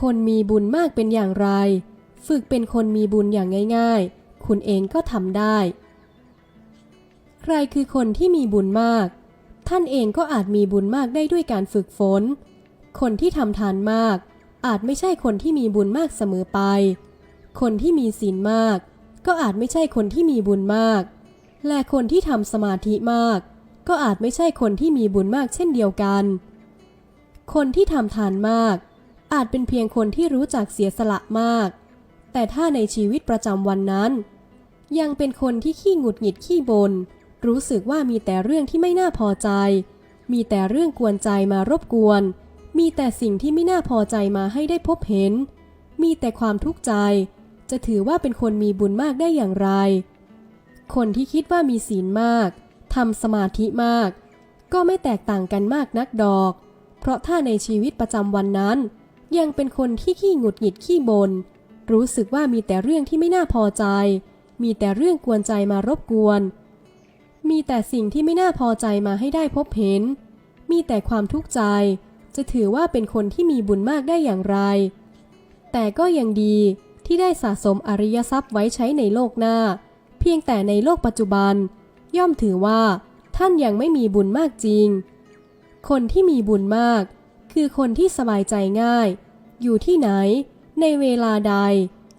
คนมีบุญมากเป็นอย่างไร ฝึกเป็นคนมีบุญอย่างง่าย ๆ คุณเองก็ทำได้ ใครคือคนที่มีบุญมาก ท่านเองก็อาจมีบุญมากได้ด้วยการฝึกฝน คนที่ทำทานมาก อาจไม่ใช่คนที่มีบุญมากเสมอไป คนที่มีศีลมาก ก็อาจไม่ใช่คนที่มีบุญมาก และคนที่ทำสมาธิมาก ก็อาจไม่ใช่คนที่มีบุญมากเช่นเดียวกัน คนที่ทำทานมาก อาจเป็นเพียงคนที่รู้จักเสียสละมาก แต่ถ้าในชีวิตประจำวันนั้น ยังเป็นคนที่ขี้หงุดหงิดขี้บน่นรู้สึกว่ามีแต่เรื่องที่ไม่น่าพอใจ มีแต่เรื่องกวนใจมารบกวน มีแต่สิ่งที่ไม่น่าพอใจมาให้ได้พบเห็น มีแต่ความทุกข์ใจ จะถือว่าเป็นคนมีบุญมากได้อย่างไร คนที่คิดว่ามีศีลมากทำสมาธิมาก ก็ไม่แตกต่างกันมากนักดอก เพราะถ้าในชีวิตประจำวันนั้น ยังเป็นคนที่ขี้หงุดหงิดขี้บน่นรู้สึกว่ามีแต่เรื่องที่ไม่น่าพอใจ มีแต่เรื่องกวนใจมารบกวน มีแต่สิ่งที่ไม่น่าพอใจมาให้ได้พบเห็น มีแต่ความทุกข์ใจ จะถือว่าเป็นคนที่มีบุญมากได้อย่างไร แต่ก็ยังดีที่ได้สะสมอริยทรัพย์ไว้ใช้ในโลกหน้า เพียงแต่ในโลกปัจจุบัน ย่อมถือว่า ท่านยังไม่มีบุญมากจริง คนที่มีบุญมาก คือคนที่สบายใจง่าย อยู่ที่ไหน ในเวลาใด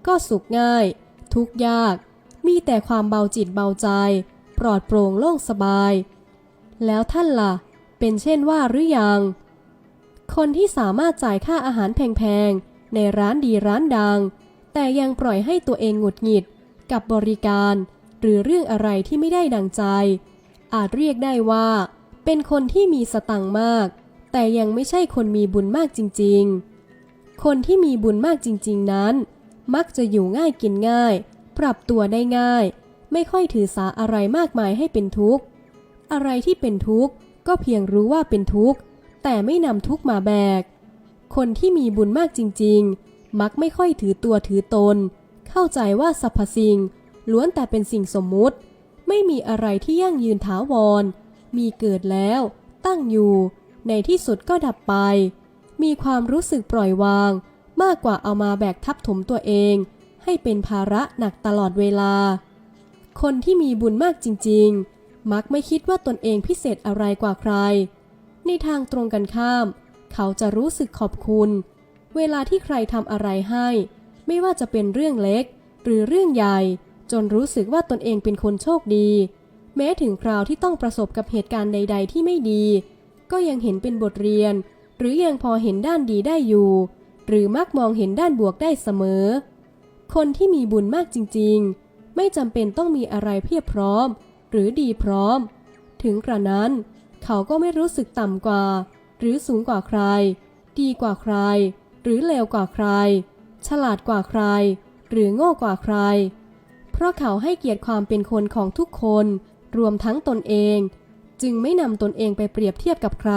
ก็สุขง่าย ทุกยาก มีแต่ความเบาจิตเบาใจ ปลอดโปร่งโล่งสบาย แล้วท่านล่ะ เป็นเช่นว่าหรือยัง คนที่สามารถจ่ายค่าอาหารแพงๆ ในร้านดีร้านดัง แต่ยังปล่อยให้ตัวเองหงุดหงิด กับบริการ หรือเรื่องอะไรที่ไม่ได้ดังใจ อาจเรียกได้ว่า เป็นคนที่มีสตังมาก แต่ยังไม่ใช่คนมีบุญมากจริงๆ คนที่มีบุญมากจริงๆนั้น มักจะอยู่ง่ายกินง่าย ปรับตัวได้ง่าย ไม่ค่อยถือสาอะไรมากมายให้เป็นทุกข์ อะไรที่เป็นทุกข์ก็เพียงรู้ว่าเป็นทุกข์ แต่ไม่นำทุกข์มาแบก คนที่มีบุญมากจริงๆ มักไม่ค่อยถือตัวถือตน เข้าใจว่าสรรพสิ่งล้วนแต่เป็นสิ่งสมมุติ ไม่มีอะไรที่ยั่งยืนถาวร มีเกิดแล้ว ตั้งอยู่ ในที่สุดก็ดับไป มีความรู้สึกปล่อยวาง มากกว่าเอามาแบกทับถมตัวเอง ให้เป็นภาระหนักตลอดเวลา คนที่มีบุญมากจริง ๆ มักไม่คิดว่าตนเองพิเศษอะไรกว่าใคร ในทางตรงกันข้าม เขาจะรู้สึกขอบคุณ เวลาที่ใครทำอะไรให้ ไม่ว่าจะเป็นเรื่องเล็ก หรือเรื่องใหญ่ จนรู้สึกว่าตนเองเป็นคนโชคดี แม้ถึงคราวที่ต้องประสบกับเหตุการณ์ใด ๆ ที่ไม่ดี ก็ยังเห็นเป็นบทเรียน หรือยังพอเห็นด้านดีได้อยู่ หรือมักมองเห็นด้านบวกได้เสมอ คนที่มีบุญมากจริงๆ ไม่จำเป็นต้องมีอะไรเพียบพร้อม หรือดีพร้อม ถึงกระนั้น เขาก็ไม่รู้สึกต่ำกว่า หรือสูงกว่าใคร ดีกว่าใคร หรือเลวกว่าใคร ฉลาดกว่าใคร หรือโง่กว่าใคร เพราะเขาให้เกียรติความเป็นคนของทุกคน รวมทั้งตนเอง จึงไม่นำตนเองไปเปรียบเทียบกับใคร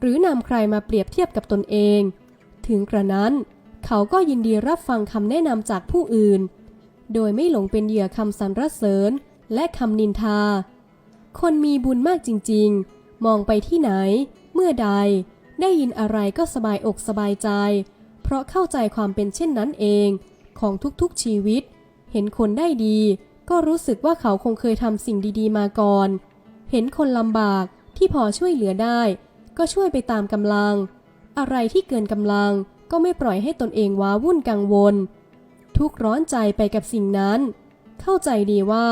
หรือนำใครมาเปรียบเทียบกับตนเอง ถึงกระนั้น เขาก็ยินดีรับฟังคำแนะนำจากผู้อื่น โดยไม่หลงเป็นเหยื่อคำสรรเสริญและคำนินทา คนมีบุญมากจริงๆ มองไปที่ไหน เมื่อใด ได้ยินอะไรก็สบายอกสบายใจ เพราะเข้าใจความเป็นเช่นนั้นเองของทุกๆชีวิต เห็นคนได้ดี ก็รู้สึกว่าเขาคงเคยทำสิ่งดีๆ มาก่อน เห็นคนลำบากที่พอช่วยเหลือได้ ก็ช่วยไปตามกำลัง อะไรที่เกินกำลังก็ไม่ปล่อยให้ตนเองว้าวุ่นกังวล ทุกข์ร้อนใจไปกับสิ่งนั้น เข้าใจดีว่า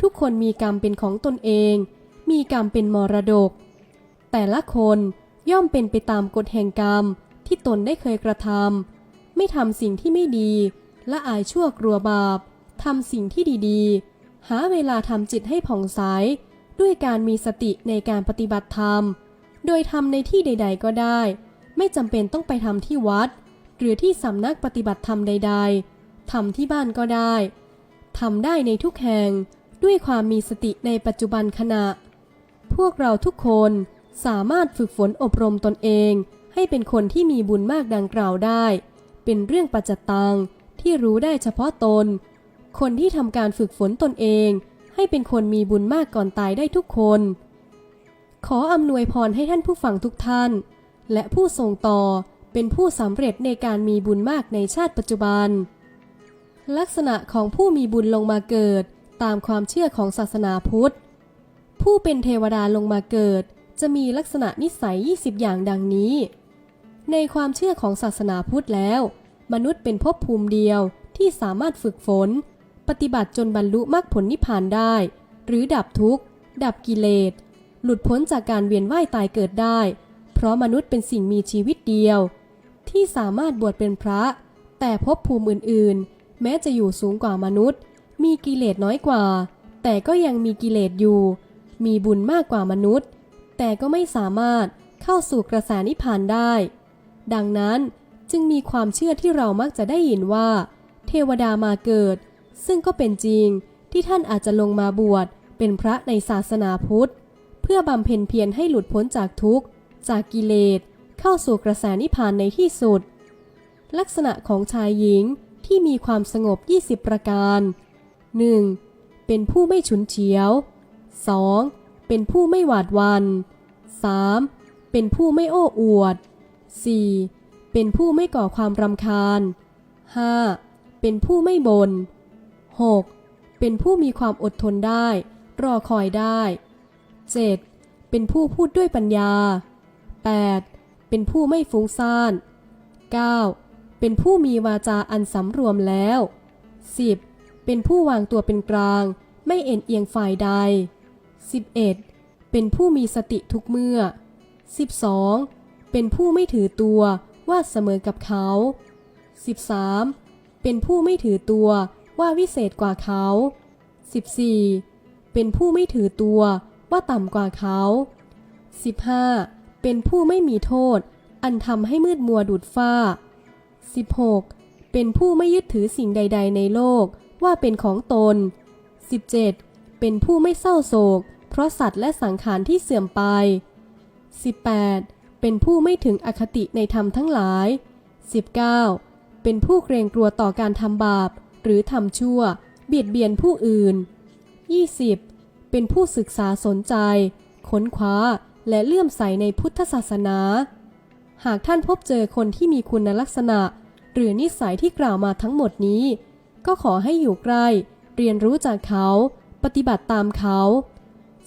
ทุกคนมีกรรมเป็นของตนเอง มีกรรมเป็นมรดก แต่ละคนย่อมเป็นไปตามกฎแห่งกรรมที่ตนได้เคยกระทำไม่ทำสิ่งที่ไม่ดีและอายชั่วกลัวบาปทำสิ่งที่ดีๆ หาเวลาทำจิตให้ผ่องใส ด้วยการมีสติในการปฏิบัติธรรม โดยทำในที่ใด ๆ ก็ได้ ไม่จำเป็นต้องไปทำที่วัด หรือที่สำนักปฏิบัติธรรมใด ๆทำที่บ้านก็ได้ทำได้ในทุกแห่งด้วยความมีสติในปัจจุบันขณะ พวกเราทุกคนสามารถฝึกฝนอบรมตนเอง ให้เป็นคนที่มีบุญมากดังกล่าวได้ เป็นเรื่องปัจจตังที่รู้ได้เฉพาะตน คนที่ทำการฝึกฝนตนเอง ให้เป็นคนมีบุญมากก่อนตายได้ทุกคน ขออำนวยพรให้ท่านผู้ฟังทุกท่าน และผู้ส่งต่อเป็นผู้สำเร็จในการมีบุญมากในชาติปัจจุบัน ลักษณะของผู้มีบุญลงมาเกิดตามความเชื่อของศาสนาพุทธ ผู้เป็นเทวดาลงมาเกิด จะมีลักษณะนิสัย 20 อย่างดังนี้ ในความเชื่อของศาสนาพุทธแล้ว มนุษย์เป็นภพภูมิเดียวที่สามารถฝึกฝน ปฏิบัติจนบรรลุมรรคผลนิพพานได้ หรือดับทุกข์ ดับกิเลส หลุดพ้นจากการเวียนว่ายตายเกิดได้ เพราะมนุษย์เป็นสิ่งมีชีวิตเดียว ที่สามารถบวชเป็นพระ แต่ภพภูมิอื่นๆ แม้จะอยู่สูงกว่ามนุษย์ มีกิเลสน้อยกว่า แต่ก็ยังมีกิเลสอยู่ มีบุญมากกว่ามนุษย์ แต่ก็ไม่สามารถเข้าสู่กระแสนิพพานได้ ดังนั้นจึงมีความเชื่อที่เรามักจะได้ยินว่า เทวดามาเกิด ซึ่งก็เป็นจริงที่ท่านอาจจะลงมาบวชเป็นพระในศาสนาพุทธ เพื่อบำเพ็ญเพียรให้หลุดพ้นจากทุกข์ จากกิเลส เข้าสู่กระแสนิพพานในที่สุด ลักษณะของชายหญิงที่มีความสงบ 20 ประการ 1. เป็นผู้ไม่ฉุนเฉียว 2. เป็นผู้ไม่หวาดหวัน 3. เป็นผู้ไม่โอ้อวด 4. เป็นผู้ไม่ก่อความรำคาญ 5. เป็นผู้ไม่บน่น 6. เป็นผู้มีความอดทนได้ รอคอยได้ 7. เป็นผู้พูดด้วยปัญญา 8. เป็นผู้ไม่ฟุ้งซ่าน 9. เป็นผู้มีวาจาอันสำรวมแล้ว 10. เป็นผู้วางตัวเป็นกลาง ไม่เอ็นเอียงฝ่ายใด 11. เป็นผู้มีสติทุกเมื่อ 12. เป็นผู้ไม่ถือตัวว่าเสมอกับเขา 13. เป็นผู้ไม่ถือตัว ว่าวิเศษกว่าเขา 14. เป็นผู้ไม่ถือตัวว่าต่ำกว่าเขา 15. เป็นผู้ไม่มีโทษ อันทำให้มืดมัวดุดฟ้า 16. เป็นผู้ไม่ยึดถือสิ่งใด ๆ ในโลกว่าเป็นของตน 17. เป็นผู้ไม่เศร้าโศก เพราะสัตว์และสังขารที่เสื่อมไป 18. เป็นผู้ไม่ถึงอคติในธรรมทั้งหลาย 19. เป็นผู้เกรงกลัวต่อการทำบาป หรือทำชั่ว เบียดเบียนผู้อื่น 20. เป็นผู้ศึกษาสนใจ ค้นคว้าและเลื่อมใสในพุทธศาสนา หากท่านพบเจอคนที่มีคุณลักษณะ หรือนิสัยที่กล่าวมาทั้งหมดนี้ ก็ขอให้อยู่ใกล้ เรียนรู้จากเขา ปฏิบัติตามเขา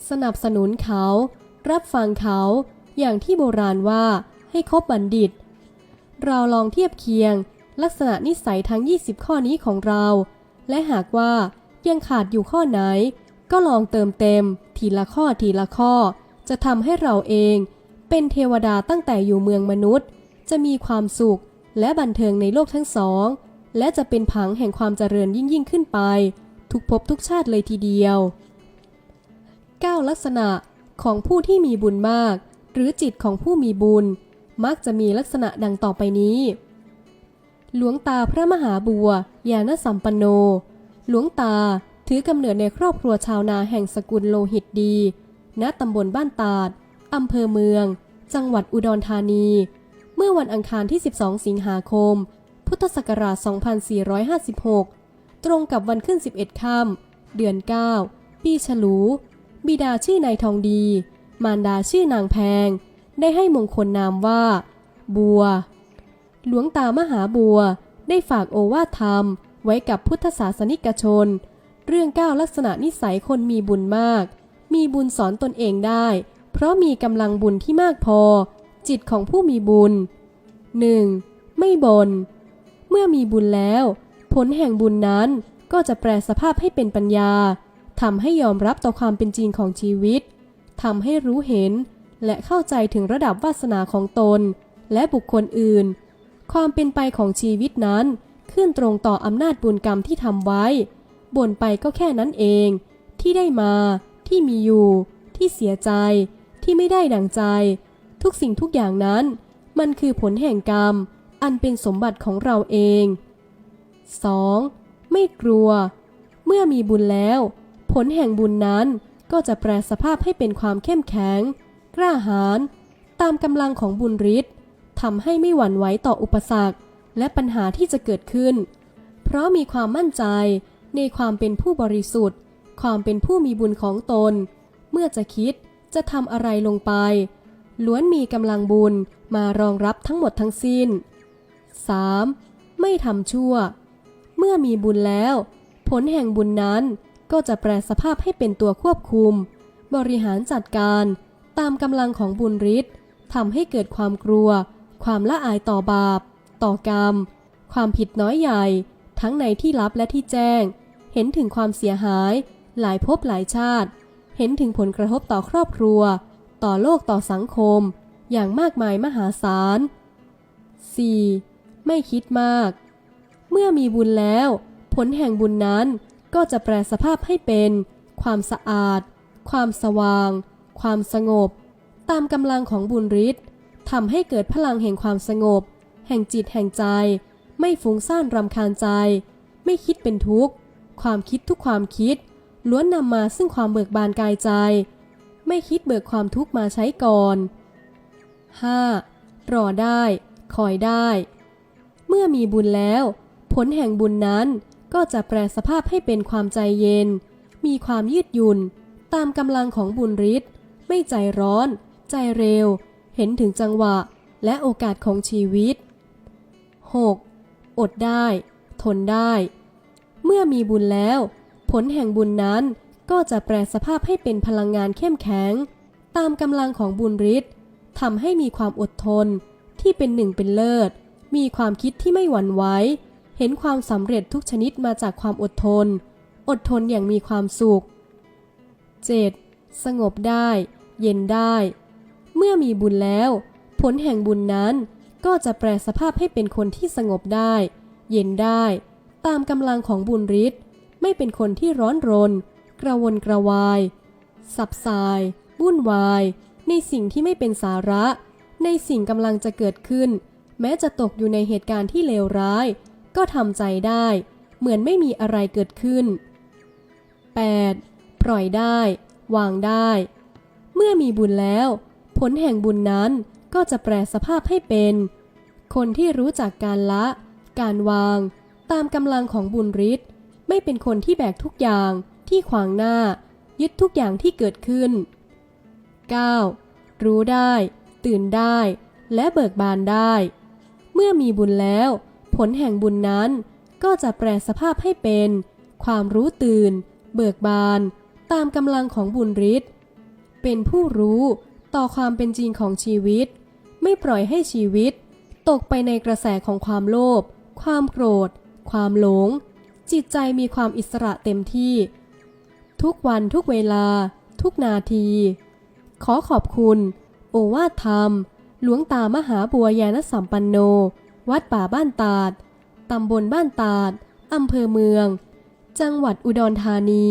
สนับสนุนเขา รับฟังเขา อย่างที่โบราณว่าให้คบบัณฑิต เราลองเทียบเคียง ลักษณะนิสัยทั้ง 20 ข้อนี้ของเรา และหากว่ายังขาดอยู่ข้อไหน ก็ลองเติมเต็ม ทีละข้อทีละข้อ จะทำให้เราเอง เป็นเทวดาตั้งแต่อยู่เมืองมนุษย์ จะมีความสุขและบันเทิงในโลกทั้งสอง และจะเป็นผังแห่งความเจริญยิ่งยิ่งขึ้นไป ทุกภพทุกชาติเลยทีเดียว 9 ลักษณะของผู้ที่มีบุญมาก หรือจิตของผู้มีบุญ มักจะมีลักษณะดังต่อไปนี้ หลวงตาพระมหาบัวยานสัมปันโน หลวงตาถือกำเนิดในครอบครัวชาวนาแห่งสกุลโลหิตดี ณ ตำบลบ้านตาด อำเภอเมือง จังหวัดอุดรธานี เมื่อวันอังคารที่ 12 สิงหาคม พุทธศักราช 2456 ตรงกับวันขึ้น 11 ค่ำ เดือน 9 ปีฉลู บิดาชื่อนายทองดี มารดาชื่อนางแพง ได้ให้มงคลนามว่า บัว หลวงตามหาบัว ได้ฝากโอวาทธรรม ไว้กับพุทธศาสนิกชน เรื่องก้าลักษณะนิสัยคนมีบุญมาก มีบุญสอนตนเองได้ เพราะมีกำลังบุญที่มากพอ จิตของผู้มีบุญ 1. ไม่บน่นเมื่อมีบุญแล้ว ผลแห่งบุญนั้นก็จะแปลสภาพให้เป็นปัญญาทำให้ยอมรับต่อความเป็นจริงของชีวิตทำให้รู้เห็นและเข้าใจถึงระดับวาสนาของตน และบุคคลอื่น ความเป็นไปของชีวิตนั้นขึ้นตรงต่ออำนาจบุญกรรมที่ทำไว้ บ่นไปก็แค่นั้นเอง ที่ได้มา ที่มีอยู่ ที่เสียใจ ที่ไม่ได้ดังใจ ทุกสิ่งทุกอย่างนั้น มันคือผลแห่งกรรม อันเป็นสมบัติของเราเอง 2. ไม่กลัว เมื่อมีบุญแล้ว ผลแห่งบุญนั้นก็จะแปลสภาพให้เป็นความเข้มแข็ง กล้าหาญตามกำลังของบุญฤทธิ์ ทำให้ไม่หวั่นไหวต่ออุปสรรค และปัญหาที่จะเกิดขึ้น เพราะมีความมั่นใจในความเป็นผู้บริสุทธิ์ ความเป็นผู้มีบุญของตน เมื่อจะคิดจะทำอะไรลงไป ล้วนมีกำลังบุญมารองรับทั้งหมดทั้งสิ้น 3. ไม่ทำชั่ว เมื่อมีบุญแล้ว ผลแห่งบุญนั้นก็จะแปลสภาพให้เป็นตัวควบคุม บริหารจัดการตามกำลังของบุญฤทธิ์ทำให้เกิดความกลัว ความละอายต่อบาป ต่อกรรม ความผิดน้อยใหญ่ ทั้งในที่ลับและที่แจ้ง เห็นถึงความเสียหาย หลายภพหลายชาติ เห็นถึงผลกระทบต่อครอบครัว ต่อโลกต่อสังคม อย่างมากมายมหาศาล 4. ไม่คิดมาก เมื่อมีบุญแล้ว ผลแห่งบุญนั้นก็จะแปลสภาพให้เป็น ความสะอาด ความสว่าง ความสงบ ตามกำลังของบุญฤทธิ์ ทำให้เกิดพลังแห่งความสงบ แห่งจิตแห่งใจ ไม่ฟุ้งซ่านรำคาญใจ ไม่คิดเป็นทุกข์ ความคิดทุกความคิด ล้วนนำมาซึ่งความเบิกบานกายใจ ไม่คิดเบิกความทุกข์มาใช้ก่อน 5. รอได้ คอยได้ เมื่อมีบุญแล้ว ผลแห่งบุญนั้นก็จะแปลสภาพให้เป็นความใจเย็น มีความยืดหยุ่น ตามกำลังของบุญฤทธิ์ไม่ใจร้อน ใจเร็ว เห็นถึงจังหวะและโอกาสของชีวิต 6. อดได้ ทนได้ เมื่อมีบุญแล้ว ผลแห่งบุญนั้นก็จะแปลสภาพให้เป็นพลังงานเข้มแข็ง ตามกำลังของบุญฤทธิ์ทำให้มีความอดทน ที่เป็นหนึ่งเป็นเลิศ มีความคิดที่ไม่หวั่นไหวเห็นความสำเร็จทุกชนิดมาจากความอดทน อดทนอย่างมีความสุข 7. สงบได้ เย็นได้ เมื่อมีบุญแล้ว ผลแห่งบุญนั้นก็จะแปลสภาพให้เป็นคนที่สงบได้ เย็นได้ ตามกำลังของบุญฤทธิ์ไม่เป็นคนที่ร้อนรน กระวนกระวาย สับสายวุ่นวาย ในสิ่งที่ไม่เป็นสาระ ในสิ่งกำลังจะเกิดขึ้น แม้จะตกอยู่ในเหตุการณ์ที่เลวร้าย ก็ทำใจได้ เหมือนไม่มีอะไรเกิดขึ้น 8. ปล่อยได้ วางได้ เมื่อมีบุญแล้ว ผลแห่งบุญนั้นก็จะแปลสภาพให้เป็น คนที่รู้จักการละ การวาง ตามกำลังของบุญฤทธิ์ไม่เป็นคนที่แบกทุกอย่างที่ขวางหน้า ยึดทุกอย่างที่เกิดขึ้น 9. รู้ได้ ตื่นได้ และเบิกบานได้ เมื่อมีบุญแล้ว ผลแห่งบุญนั้นก็จะแปลสภาพให้เป็น ความรู้ตื่น เบิกบาน ตามกำลังของบุญฤทธิ์เป็นผู้รู้ ต่อความเป็นจริงของชีวิต ไม่ปล่อยให้ชีวิต ตกไปในกระแสของความโลภ ความโกรธ ความหลง จิตใจมีความอิสระเต็มที่ ทุกวันทุกเวลา ทุกนาที ขอขอบคุณ โอวาทธรรม หลวงตามหาบัวยานสัมปันโน วัดป่าบ้านตาด ตำบลบ้านตาด อำเภอเมือง จังหวัดอุดรธานี